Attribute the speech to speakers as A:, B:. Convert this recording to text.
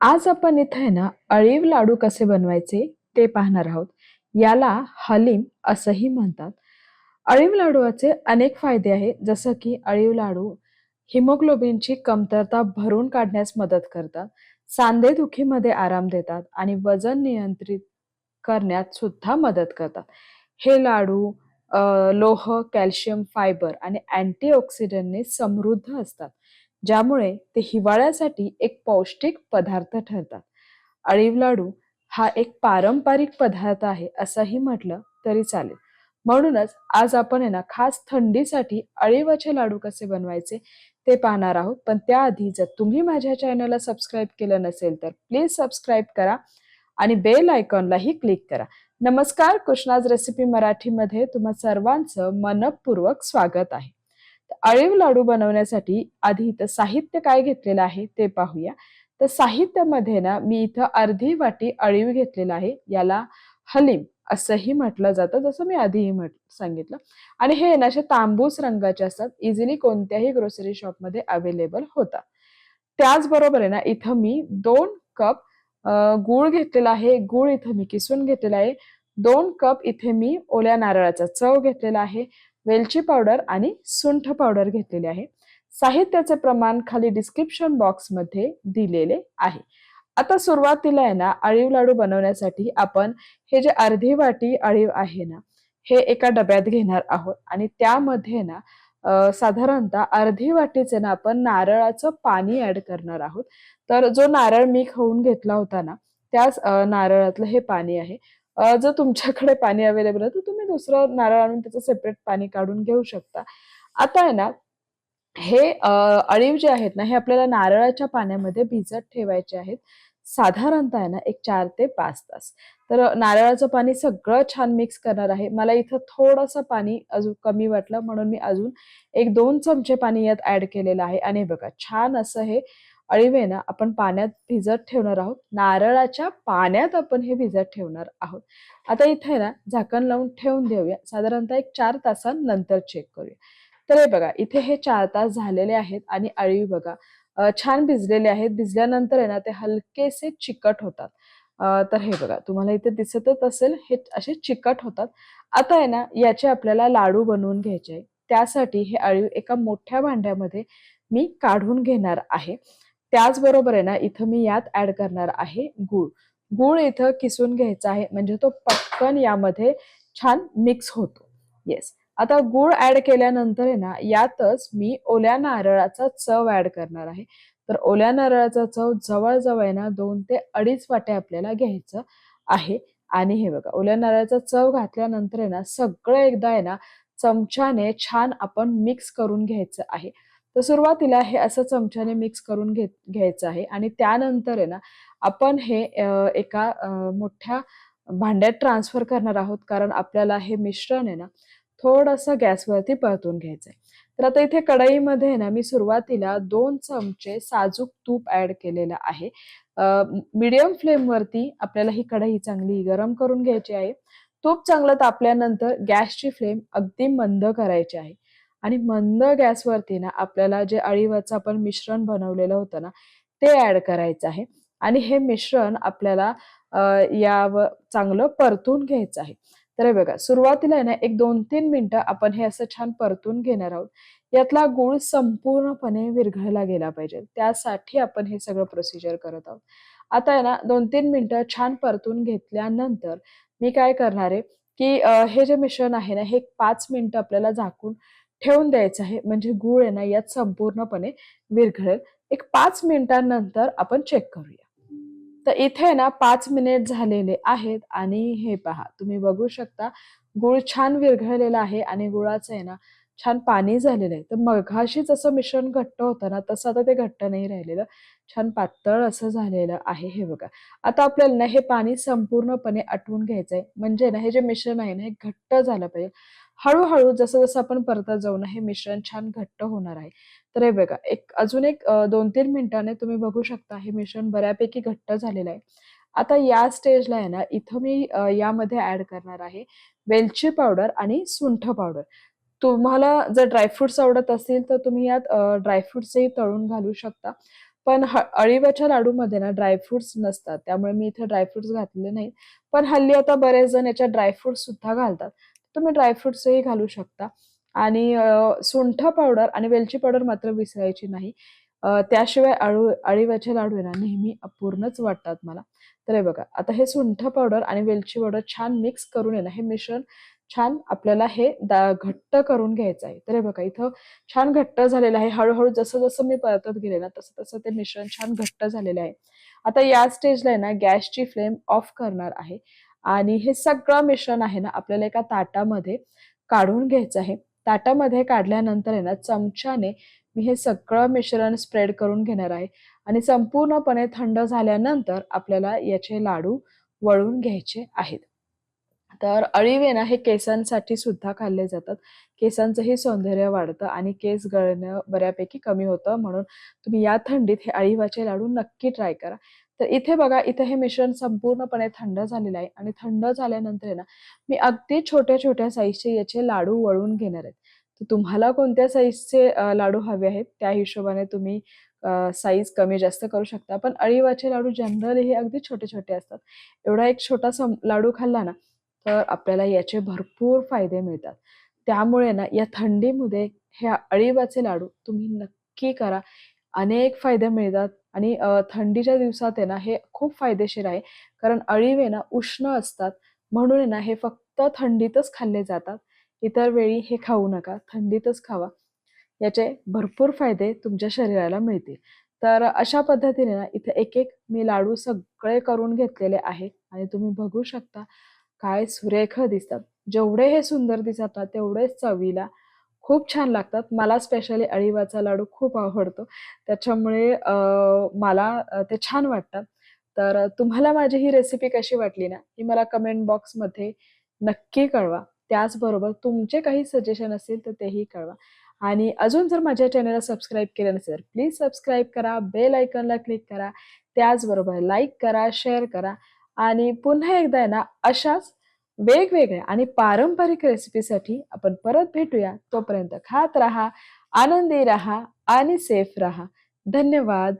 A: आज आपण इथे आहे ना अळीव लाडू कसे बनवायचे ते पाहणार आहोत. याला हलीम असंही म्हणतात. अळीव लाडूचे अनेक फायदे आहेत जसं की अळीव लाडू हिमोग्लोबिनची कमतरता भरून काढण्यास मदत करतात सांधेदुखीमध्ये आराम देतात आणि वजन नियंत्रित करण्यात सुद्धा मदत करतात. हे लाडू लोह कॅल्शियम फायबर आणि अँटीऑक्सिडंटने समृद्ध असतात. ज्यामुळे ते हिवाळ्यासाठी एक पौष्टिक पदार्थ ठरतात. अळीव लाडू हा एक पारंपरिक पदार्थ आहे असंही म्हटलं तरी चालेल. म्हणूनच आज आपण आहे ना खास थंडीसाठी अळीवाचे लाडू कसे बनवायचे ते पाहणार आहोत. पण त्याआधी जर तुम्ही माझ्या चॅनलला सबस्क्राईब केलं नसेल तर प्लीज सबस्क्राईब करा आणि बेल आयकॉनलाही क्लिक करा. नमस्कार कृष्णाज रेसिपी मराठीमध्ये तुम्हा सर्वांचं मनपूर्वक स्वागत आहे. अळीव लाडू बनवण्यासाठी आधी इथं साहित्य काय घेतलेलं आहे ते पाहूया. तर साहित्यामध्ये ना मी इथं अर्धी वाटी अळीव घेतलेला आहे याला हलीम असंही म्हटलं जातं जसं मी आधीही म्हट सांगितलं. आणि हे ना असे तांबूस रंगाचे असतात इझिली कोणत्याही ग्रोसरी शॉपमध्ये अवेलेबल होतात. त्याचबरोबर आहे ना इथं मी दोन कप गूळ घेतलेला आहे गूळ इथं मी किसून घेतलेला आहे. दोन कप इथे मी ओल्या नारळाचा चव घेतलेला आहे. वेलची पावडर आणि सुंठ पावडर घेतलेली आहे. साहित्याचे प्रमाण खाली डिस्क्रिप्शन बॉक्समध्ये दिलेले आहे. आता सुरुवातीला आहे ना अळीव लाडू बनवण्यासाठी आपण हे जे अर्धी वाटी अळीव आहे ना हे एका डब्यात घेणार आहोत. आणि त्यामध्ये ना साधारणतः अर्धी वाटीचे ना आपण नारळाचं पाणी ऍड करणार आहोत. तर जो नारळ मी खाऊन घेतला होता ना त्याच नारळातलं हे पाणी आहे. जर तुमच्याकडे पाणी अवेलेबल आहे तर तुम्ही दुसरं नारळ आणून त्याचं सेपरेट पाणी काढून घेऊ शकता. आता आहे ना हे अळीव जे आहेत ना हे आपल्याला नारळाच्या पाण्यामध्ये भिजत ठेवायचे आहेत. साधारणतः आहे ना एक चार ते पाच तास. तर नारळाचं पाणी सगळं छान मिक्स करणार आहे. मला इथं थोडंसं पाणी अजून कमी वाटलं म्हणून मी अजून एक दोन चमचे पाणी यात ऍड केलेलं आहे. आणि बघा छान असं हे अळीवे ना आपण पाण्यात भिजत ठेवणार आहोत. नारळाच्या पाण्यात आपण हे भिजत ठेवणार आहोत. आता इथे ना झाकण लावून ठेवून देऊया. साधारणतः एक चार तासांनंतर चेक करूया. तर हे बघा इथे हे चार तास झालेले आहेत आणि अळीव बघा छान भिजलेले आहेत. भिजल्यानंतर आहे ना ते हलकेसे चिकट होतात. तर हे बघा तुम्हाला इथे दिसतच असेल हे असे चिकट होतात. आता आहे ना याचे आपल्याला लाडू बनवून घ्यायचे आहे. त्यासाठी हे अळीव एका मोठ्या भांड्यामध्ये मी काढून घेणार आहे. त्याचबरोबर आहे ना इथं मी यात ऍड करणार आहे गुळ. गुळ इथं किसून घ्यायचा आहे म्हणजे तो पटकन यामध्ये छान मिक्स होतो. येस आता गुळ ऍड केल्यानंतर आहे ना यातच मी ओल्या नारळाचा चव ऍड करणार आहे. तर ओल्या नारळाचा चव जवळजवळ आहे ना दोन ते अडीच वाटे आपल्याला घ्यायचं आहे. आणि हे बघा ओल्या नारळाचा चव घातल्यानंतर आहे ना सगळं एकदा आहे ना चमच्याने छान आपण मिक्स करून घ्यायचं आहे. तर सुरुवातीला हे असं चमच्याने मिक्स करून घेत घ्यायचं आहे. आणि त्यानंतर आहे ना आपण हे एका मोठ्या भांड्यात ट्रान्सफर करणार आहोत. कारण आपल्याला हे मिश्रण आहे ना थोडंसं गॅसवरती परतून घ्यायचं आहे तर आता इथे कढईमध्ये ना मी सुरुवातीला दोन चमचे साजूक तूप ऍड केलेलं आहे. मीडियम फ्लेमवरती आपल्याला ही कढई चांगली गरम करून घ्यायची आहे. तूप चांगलं तापल्यानंतर गॅसची फ्लेम अगदी मंद करायची आहे. आणि मंद गॅसवरती ना आपल्याला जे अळीवाचं आपण मिश्रण बनवलेलं होतं ना ते ऍड करायचं आहे. आणि हे मिश्रण आपल्याला यावर चांगलं परतून घ्यायचं आहे. तर बघा सुरुवातीला आहे ना एक दोन तीन मिनटं आपण हे असं छान परतून घेणार आहोत. यातला गुळ संपूर्णपणे विरघळला गेला पाहिजे. त्यासाठी आपण हे सगळं प्रोसिजर करत आहोत. आता आहे ना दोन तीन मिनटं छान परतून घेतल्यानंतर मी काय करणार आहे की हे जे मिश्रण आहे ना हे पाच मिनटं आपल्याला झाकून ठेवून द्यायचं आहे. म्हणजे गूळ आहे ना यात संपूर्णपणे विरघळेल. एक पाच मिनिटांनंतर आपण चेक करूया. तर इथे ना पाच मिनिट झालेले आहेत आणि हे पहा तुम्ही बघू शकता गुळ छान विरघळलेला आहे आणि गुळाचं आहे ना छान पाणी झालेलं आहे. तर मघाशी जसं मिश्रण घट्ट होतं ना तसं आता ते घट्ट नाही राहिलेलं. छान पातळ असं झालेलं आहे हे बघा. आता आपल्याला ना हे पाणी संपूर्णपणे आटवून घ्यायचं आहे म्हणजे ना हे जे मिश्रण आहे ना हे घट्ट झालं पाहिजे. हळूहळू जसं जसं आपण परतत जाऊन हे मिश्रण छान घट्ट होणार आहे तर हे बघा एक अजून एक दोन तीन मिनिटाने तुम्ही बघू शकता हे मिश्रण बऱ्यापैकी घट्ट झालेलं आहे आता या स्टेजला आहे ना इथं मी यामध्ये ऍड करणार आहे वेलची पावडर आणि सुंठ पावडर तुम्हाला जर ड्रायफ्रुट्स आवडत असतील तर तुम्ही यात ड्रायफ्रुट्सही तळून घालू शकता पण ह अळीवाच्या लाडूमध्ये ना ड्रायफ्रुट्स नसतात. त्यामुळे मी इथे ड्रायफ्रुट्स घातलेले नाहीत. पण हल्ली आता बरेच जण याच्यात ड्रायफ्रुट्स सुद्धा घालतात. तुम्ही ड्रायफ्रुट्सही घालू शकता आणि सुंठ पावडर आणि वेलची पावडर मात्र विसरायची नाही. त्याशिवाय अळू अळीवाचे लाडू आहे ना नेहमी अपूर्णच वाटतात मला. तर हे बघा, आता हे सुंठ पावडर आणि वेलची पावडर छान मिक्स करून येणार हे मिश्रण छान आपल्याला हे दा घट्ट करून घ्यायचं आहे. तर हे बघा इथं छान घट्ट झालेलं आहे. हळूहळू जसं-जसं मी परतत गेले ना, तसं-तसं ते मिश्रण छान घट्ट झालेलं आहे. आता या स्टेजला आहे ना, गॅसची फ्लेम ऑफ करणार आहे आणि हे सगळं मिश्रण आहे ना, आपल्याला एका ताटामध्ये काढून घ्यायचं आहे. ताटामध्ये काढल्यानंतर आहे ना, चमच्याने मी हे सगळं मिश्रण स्प्रेड करून घेणार आहे आणि संपूर्णपणे थंड झाल्यानंतर आपल्याला याचे लाडू वळून घ्यायचे आहेत. तर अळीवे ना हे केसांसाठी सुद्धा खाल्ले जातात. केसांचंही सौंदर्य वाढतं आणि केस गळणं बऱ्यापैकी कमी होतं. म्हणून तुम्ही या थंडीत हे अळीवाचे लाडू नक्की ट्राय करा. तर इथे बघा, इथे हे मिश्रण संपूर्णपणे थंड झालेलं आहे आणि थंड झाल्यानंतर आहे ना, मी अगदी छोट्या-छोट्या साईजचे याचे लाडू वळून घेणार आहेत. तर तुम्हाला कोणत्या साईजचे लाडू हवे आहेत, त्या हिशोबाने तुम्ही साईज कमी जास्त करू शकता. पण अळीवाचे लाडू जनरली हे अगदी छोटे-छोटे असतात. एवढा एक छोटा सम लाडू खाल्ला ना, तर आपल्याला याचे भरपूर फायदे मिळतात. त्यामुळे ना या थंडीमध्ये हे अळीवाचे लाडू तुम्ही नक्की करा. अनेक फायदे मिळतात आणि थंडीच्या दिवसात आहे ना हे खूप फायदेशीर आहे. कारण अळीव आहे ना उष्ण असतात. म्हणून आहे ना हे फक्त थंडीतच खाल्ले जातात. इतर वेळी हे खाऊ नका. थंडीतच खावा. याचे भरपूर फायदे तुमच्या शरीराला मिळतील. तर अशा पद्धतीने ना इथे एक-एक मी लाडू सगळे करून घेतलेले आहे आणि तुम्ही बघू शकता काय सुरेख दिसतात. जेवढे हे सुंदर दिसतात तेवढेच चवीला खूप छान लागतात. मला स्पेशली अळीवाचा लाडू खूप आवडतो. त्याच्यामुळे मला ते छान वाटतात. तर तुम्हाला माझी ही रेसिपी कशी वाटली ना, ही मला कमेंट बॉक्समध्ये नक्की कळवा. त्याचबरोबर तुमचे काही सजेशन असतील तर तेही कळवा. आणि अजून जर माझ्या चॅनलला सबस्क्राईब केलं नसेल, प्लीज सबस्क्राईब करा, बेल आयकॉनला क्लिक करा. त्याचबरोबर लाईक करा, शेअर करा आणि पुन्हा एकदा आहे ना अशाच वेगवेगळ्या आणि पारंपरिक रेसिपीसाठी आपण परत भेटूया. तोपर्यंत खात राहा, आनंदी राहा आणि सेफ राहा. धन्यवाद.